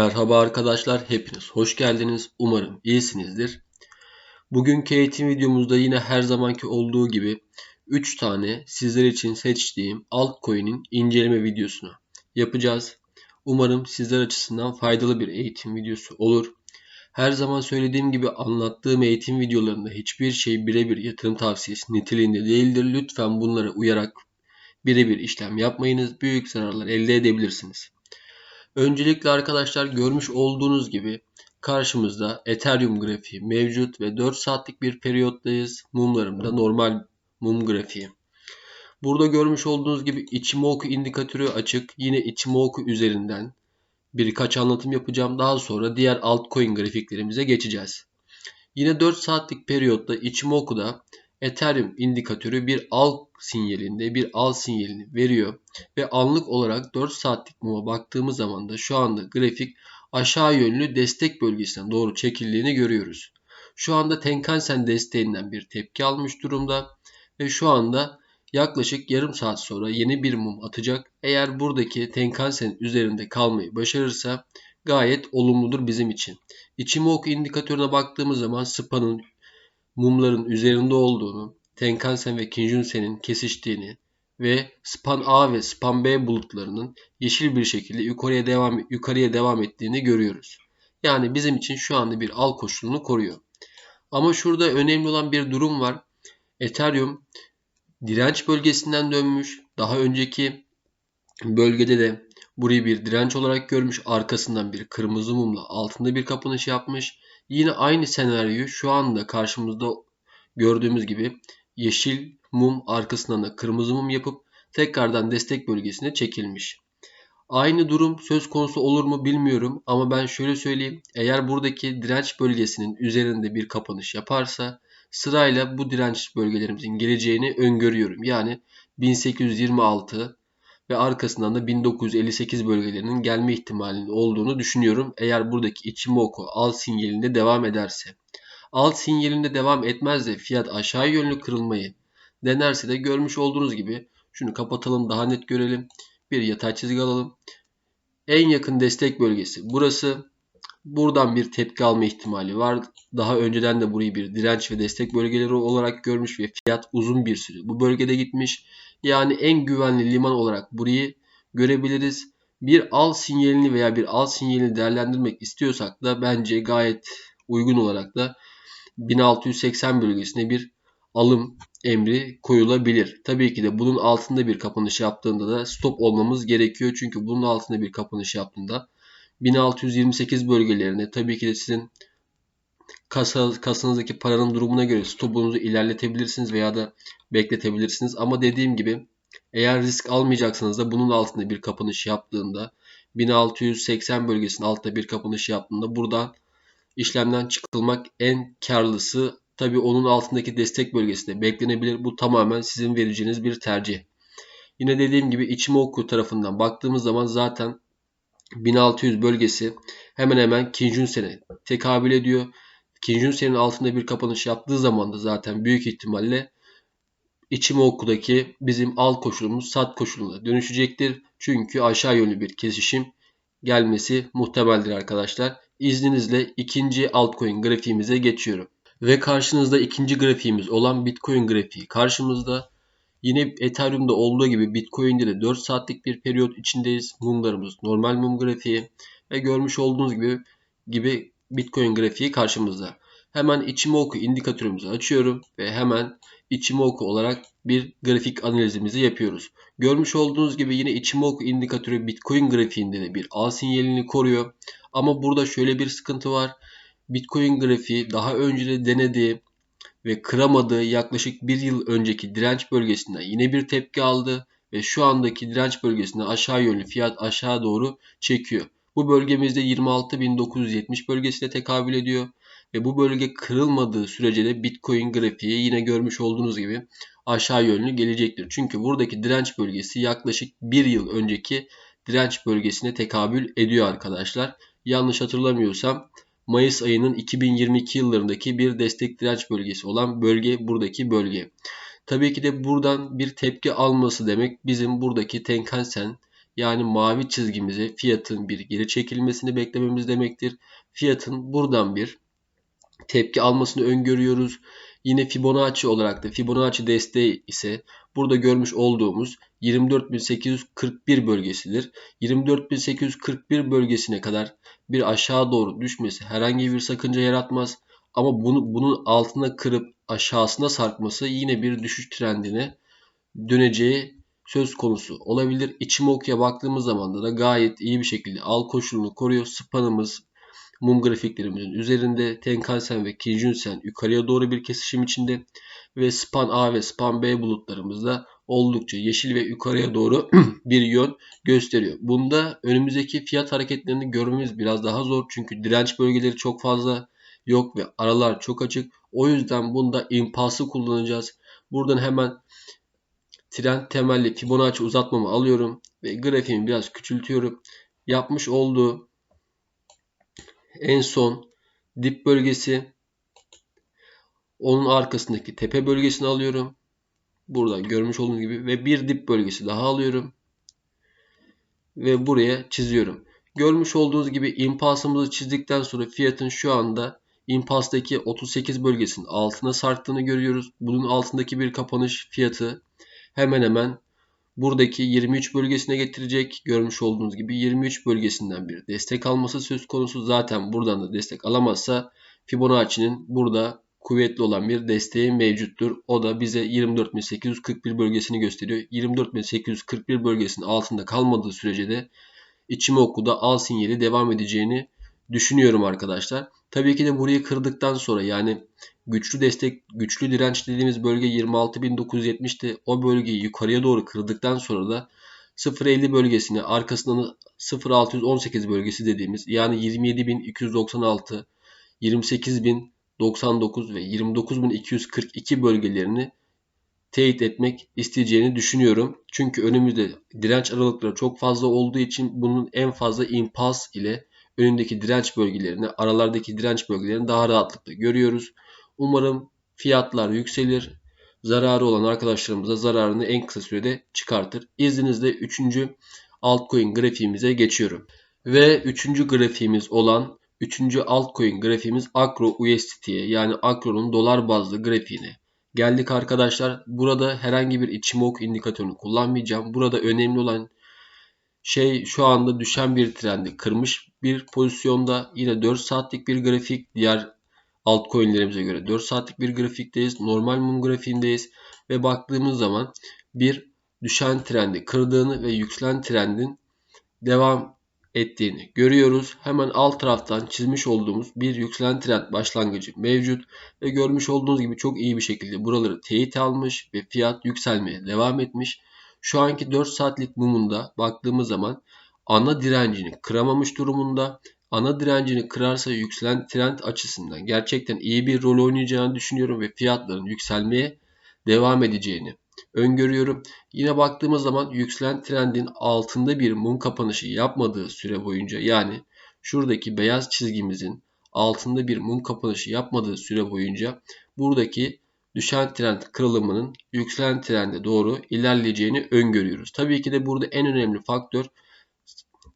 Merhaba arkadaşlar, hepiniz hoş geldiniz. Umarım iyisinizdir. Bugünkü eğitim videomuzda yine her zamanki olduğu gibi 3 tane sizler için seçtiğim altcoin'in inceleme videosunu yapacağız. Umarım sizler açısından faydalı bir eğitim videosu olur. Her zaman söylediğim gibi anlattığım eğitim videolarında hiçbir şey birebir yatırım tavsiyesi niteliğinde değildir. Lütfen bunlara uyarak birebir işlem yapmayınız. Büyük zararlar elde edebilirsiniz. Öncelikle arkadaşlar görmüş olduğunuz gibi karşımızda Ethereum grafiği mevcut ve 4 saatlik bir periyottayız. Mumlarım da normal mum grafiği. Burada görmüş olduğunuz gibi Ichimoku indikatörü açık. Yine Ichimoku üzerinden birkaç anlatım yapacağım. Daha sonra diğer altcoin grafiklerimize geçeceğiz. Yine 4 saatlik periyotta Ichimoku'da Ethereum indikatörü bir al sinyalinde bir al sinyalini veriyor ve anlık olarak 4 saatlik muma baktığımız zaman da şu anda grafik aşağı yönlü destek bölgesinden doğru çekildiğini görüyoruz. Şu anda Tenkan-sen desteğinden bir tepki almış durumda ve şu anda yaklaşık yarım saat sonra yeni bir mum atacak. Eğer buradaki Tenkan-sen üzerinde kalmayı başarırsa gayet olumludur bizim için. Ichimoku indikatörüne baktığımız zaman SPA'nın mumların üzerinde olduğunu, Tenkan-sen ve Kinjun-sen'in kesiştiğini ve span A ve span B bulutlarının yeşil bir şekilde yukarıya devam yukarıya devam ettiğini görüyoruz. Yani bizim için şu anda bir al koşulunu koruyor. Ama şurada önemli olan bir durum var. Ethereum direnç bölgesinden dönmüş. Daha önceki bölgede de burayı bir direnç olarak görmüş. Arkasından bir kırmızı mumla altında bir kapanış yapmış. Yine aynı senaryoyu şu anda karşımızda gördüğümüz gibi yeşil mum arkasından da kırmızı mum yapıp tekrardan destek bölgesine çekilmiş. Aynı durum söz konusu olur mu bilmiyorum ama ben şöyle söyleyeyim. Eğer buradaki direnç bölgesinin üzerinde bir kapanış yaparsa sırayla bu direnç bölgelerimizin geleceğini öngörüyorum. Yani 1826 ve arkasından da 1958 bölgelerinin gelme ihtimalinin olduğunu düşünüyorum. Eğer buradaki Ichimoku al sinyalinde devam ederse. Al sinyalinde devam etmez de fiyat aşağı yönlü kırılmayı denerse de görmüş olduğunuz gibi şunu kapatalım daha net görelim. Bir yatay çizgi alalım. En yakın destek bölgesi burası. Buradan bir tepki alma ihtimali var. Daha önceden de burayı bir direnç ve destek bölgeleri olarak görmüş ve fiyat uzun bir süre bu bölgede gitmiş. Yani en güvenli liman olarak burayı görebiliriz. Bir al sinyalini veya bir al sinyalini değerlendirmek istiyorsak da bence gayet uygun olarak da 1680 bölgesine bir alım emri koyulabilir. Tabii ki de bunun altında bir kapanış yaptığında da stop olmamız gerekiyor. Çünkü bunun altında bir kapanış yaptığında 1628 bölgelerine tabii ki de sizin kasa, kasanızdaki paranın durumuna göre stopunuzu ilerletebilirsiniz veya da bekletebilirsiniz. Ama dediğim gibi eğer risk almayacaksanız da bunun altında bir kapanış yaptığında 1680 bölgesinin altında bir kapanış yaptığında buradan işlemden çıkılmak en karlısı Tabi onun altındaki destek bölgesinde beklenebilir. Bu tamamen sizin vereceğiniz bir tercih. Yine dediğim gibi Ichimoku tarafından baktığımız zaman zaten 1600 bölgesi hemen hemen Kinjun-sen'e tekabül ediyor. Kinjun-sen'in altında bir kapanış yaptığı zaman da zaten büyük ihtimalle Ichimoku'daki bizim al koşulumuz sat koşuluna dönüşecektir. Çünkü aşağı yönlü bir kesişim gelmesi muhtemeldir arkadaşlar. İzninizle ikinci altcoin grafiğimize geçiyorum. Ve karşınızda ikinci grafiğimiz olan Bitcoin grafiği karşımızda. Yine Ethereum'da olduğu gibi Bitcoin'de de 4 saatlik bir periyot içindeyiz. Mumlarımız normal mum grafiği ve görmüş olduğunuz gibi gibi Bitcoin grafiği karşımızda. Hemen Ichimoku indikatörümüzü açıyorum ve hemen Ichimoku olarak bir grafik analizimizi yapıyoruz. Görmüş olduğunuz gibi yine Ichimoku indikatörü Bitcoin grafiğinde de bir al sinyalini koruyor. Ama burada şöyle bir sıkıntı var. Bitcoin grafiği daha önce de denediği ve kıramadığı yaklaşık bir yıl önceki direnç bölgesinden yine bir tepki aldı ve şu andaki direnç bölgesinde aşağı yönlü fiyat aşağı doğru çekiyor. Bu bölgemizde 26.970 bölgesine tekabül ediyor ve bu bölge kırılmadığı sürece de Bitcoin grafiği yine görmüş olduğunuz gibi aşağı yönlü gelecektir. Çünkü buradaki direnç bölgesi yaklaşık bir yıl önceki direnç bölgesine tekabül ediyor arkadaşlar. Yanlış hatırlamıyorsam Mayıs ayının 2022 yıllarındaki bir destek direnç bölgesi olan bölge buradaki bölge. Tabii ki de buradan bir tepki alması demek bizim buradaki Tenkan-sen Yani mavi çizgimize fiyatın bir geri çekilmesini beklememiz demektir. Fiyatın buradan bir tepki almasını öngörüyoruz. Yine Fibonacci olarak da Fibonacci desteği ise burada görmüş olduğumuz 24.841 bölgesidir. 24.841 bölgesine kadar bir aşağı doğru düşmesi herhangi bir sakınca yaratmaz. Ama bunu, bunun altına kırıp aşağısına sarkması yine bir düşüş trendine döneceği söz konusu olabilir. İçimokya baktığımız zaman da gayet iyi bir şekilde al koşulunu koruyor. Spanımız mum grafiklerimizin üzerinde Tenkan-sen ve Kijun-sen yukarıya doğru bir kesişim içinde ve span A ve span B bulutlarımızda oldukça yeşil ve yukarıya doğru bir yön gösteriyor. Bunda önümüzdeki fiyat hareketlerini görmemiz biraz daha zor çünkü direnç bölgeleri çok fazla yok ve aralar çok açık. O yüzden bunda impulsı kullanacağız. Buradan hemen trend temelli Fibonacci uzatmamı alıyorum ve grafiğimi biraz küçültüyorum. Yapmış olduğu en son dip bölgesi onun arkasındaki tepe bölgesini alıyorum. Burada görmüş olduğunuz gibi ve bir dip bölgesi daha alıyorum. Ve buraya çiziyorum. Görmüş olduğunuz gibi impulsımızı çizdikten sonra fiyatın şu anda impulstaki 38 bölgesinin altına sarktığını görüyoruz. Bunun altındaki bir kapanış fiyatı hemen hemen buradaki 23 bölgesine getirecek. Görmüş olduğunuz gibi 23 bölgesinden bir destek alması söz konusu. Zaten buradan da destek alamazsa Fibonacci'nin burada kuvvetli olan bir desteği mevcuttur. O da bize 24.841 bölgesini gösteriyor. 24.841 bölgesinin altında kalmadığı sürece de Ichimoku'da al sinyali devam edeceğini düşünüyorum arkadaşlar. Tabii ki de burayı kırdıktan sonra yani güçlü destek, güçlü direnç dediğimiz bölge 26.970'ti. O bölgeyi yukarıya doğru kırdıktan sonra da 0.50 bölgesini arkasından 0.618 bölgesi dediğimiz yani 27.296, 28.099 ve 29.242 bölgelerini teyit etmek isteyeceğini düşünüyorum. Çünkü önümüzde direnç aralıkları çok fazla olduğu için bunun en fazla impuls ile önündeki direnç bölgelerini, aralardaki direnç bölgelerini daha rahatlıkla görüyoruz. Umarım fiyatlar yükselir. Zararı olan arkadaşlarımız da zararını en kısa sürede çıkartır. İzninizle 3. altcoin grafiğimize geçiyorum. Ve 3. grafiğimiz olan 3. altcoin grafiğimiz Acro USDT'ye yani Acro'nun dolar bazlı grafiğine geldik arkadaşlar. Burada herhangi bir Ichimoku indikatörünü kullanmayacağım. Burada önemli olan şey şu anda düşen bir trendi kırmış bir pozisyonda. Yine 4 saatlik bir grafik. Diğer altcoin'lerimize göre 4 saatlik bir grafikteyiz. Normal mum grafiğindeyiz. Ve baktığımız zaman bir düşen trendi kırdığını ve yükselen trendin devam ettiğini görüyoruz. Hemen alt taraftan çizmiş olduğumuz bir yükselen trend başlangıcı mevcut ve görmüş olduğunuz gibi çok iyi bir şekilde buraları teyit almış ve fiyat yükselmeye devam etmiş. Şu anki 4 saatlik mumunda baktığımız zaman ana direncini kıramamış durumunda. Ana direncini kırarsa yükselen trend açısından gerçekten iyi bir rol oynayacağını düşünüyorum ve fiyatların yükselmeye devam edeceğini öngörüyorum. Yine baktığımız zaman yükselen trendin altında bir mum kapanışı yapmadığı süre boyunca yani şuradaki beyaz çizgimizin altında bir mum kapanışı yapmadığı süre boyunca buradaki düşen trend kırılımının yükselen trende doğru ilerleyeceğini öngörüyoruz. Tabii ki de burada en önemli faktör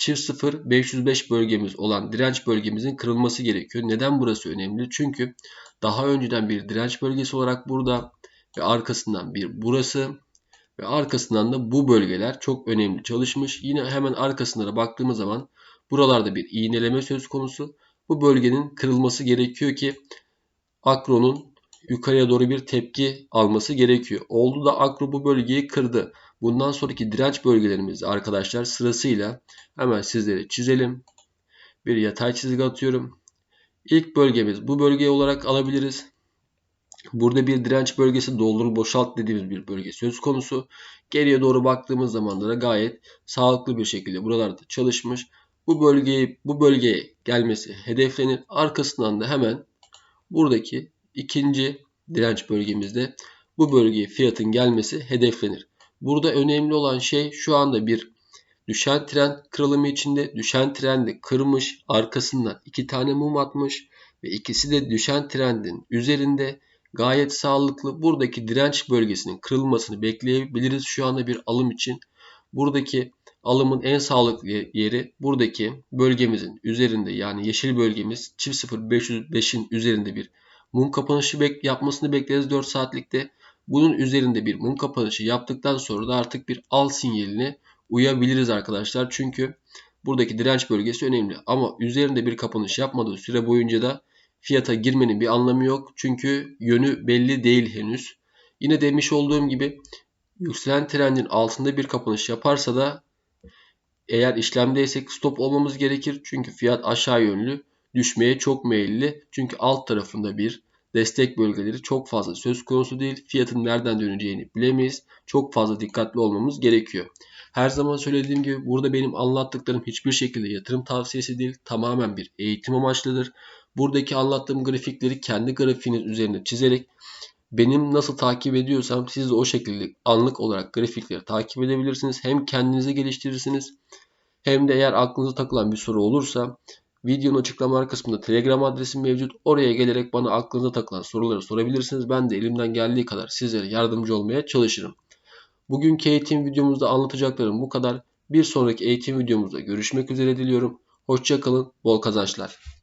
çift 0 505 bölgemiz olan direnç bölgemizin kırılması gerekiyor. Neden burası önemli? Çünkü daha önceden bir direnç bölgesi olarak burada ve arkasından bir burası ve arkasından da bu bölgeler çok önemli çalışmış. Yine hemen arkasına baktığımız zaman buralarda bir iğneleme söz konusu. Bu bölgenin kırılması gerekiyor ki Akro'nun yukarıya doğru bir tepki alması gerekiyor. Oldu da Akro bu bölgeyi kırdı. Bundan sonraki direnç bölgelerimizi arkadaşlar sırasıyla hemen sizlere çizelim. Bir yatay çizgi atıyorum. İlk bölgemiz bu bölge olarak alabiliriz. Burada bir direnç bölgesi doldur boşalt dediğimiz bir bölge söz konusu. Geriye doğru baktığımız zaman da gayet sağlıklı bir şekilde buralarda çalışmış. Bu bölgeye bu bölgeye gelmesi hedeflenir. Arkasından da hemen buradaki ikinci direnç bölgemizde bu bölgeye fiyatın gelmesi hedeflenir. Burada önemli olan şey şu anda bir düşen trend kırılımı içinde düşen trendi kırmış arkasından iki tane mum atmış ve ikisi de düşen trendin üzerinde gayet sağlıklı. Buradaki direnç bölgesinin kırılmasını bekleyebiliriz şu anda bir alım için. Buradaki alımın en sağlıklı yeri buradaki bölgemizin üzerinde yani yeşil bölgemiz çift 0505'in üzerinde bir mum kapanışı bek yapmasını bekleriz 4 saatlikte. Bunun üzerinde bir mum kapanışı yaptıktan sonra da artık bir al sinyaline uyabiliriz arkadaşlar. Çünkü buradaki direnç bölgesi önemli. Ama üzerinde bir kapanış yapmadığı süre boyunca da fiyata girmenin bir anlamı yok. Çünkü yönü belli değil henüz. Yine demiş olduğum gibi yükselen trendin altında bir kapanış yaparsa da eğer işlemdeysek stop olmamız gerekir. Çünkü fiyat aşağı yönlü düşmeye çok meyilli. Çünkü alt tarafında bir destek bölgeleri çok fazla söz konusu değil. Fiyatın nereden döneceğini bilemeyiz. Çok fazla dikkatli olmamız gerekiyor. Her zaman söylediğim gibi burada benim anlattıklarım hiçbir şekilde yatırım tavsiyesi değil. Tamamen bir eğitim amaçlıdır. Buradaki anlattığım grafikleri kendi grafiğiniz üzerine çizerek benim nasıl takip ediyorsam siz de o şekilde anlık olarak grafikleri takip edebilirsiniz. Hem kendinizi geliştirirsiniz hem de eğer aklınıza takılan bir soru olursa videonun açıklama kısmında Telegram adresim mevcut. Oraya gelerek bana aklınıza takılan soruları sorabilirsiniz. Ben de elimden geldiği kadar sizlere yardımcı olmaya çalışırım. Bugünkü eğitim videomuzda anlatacaklarım bu kadar. Bir sonraki eğitim videomuzda görüşmek üzere diliyorum. Hoşçakalın, bol kazançlar.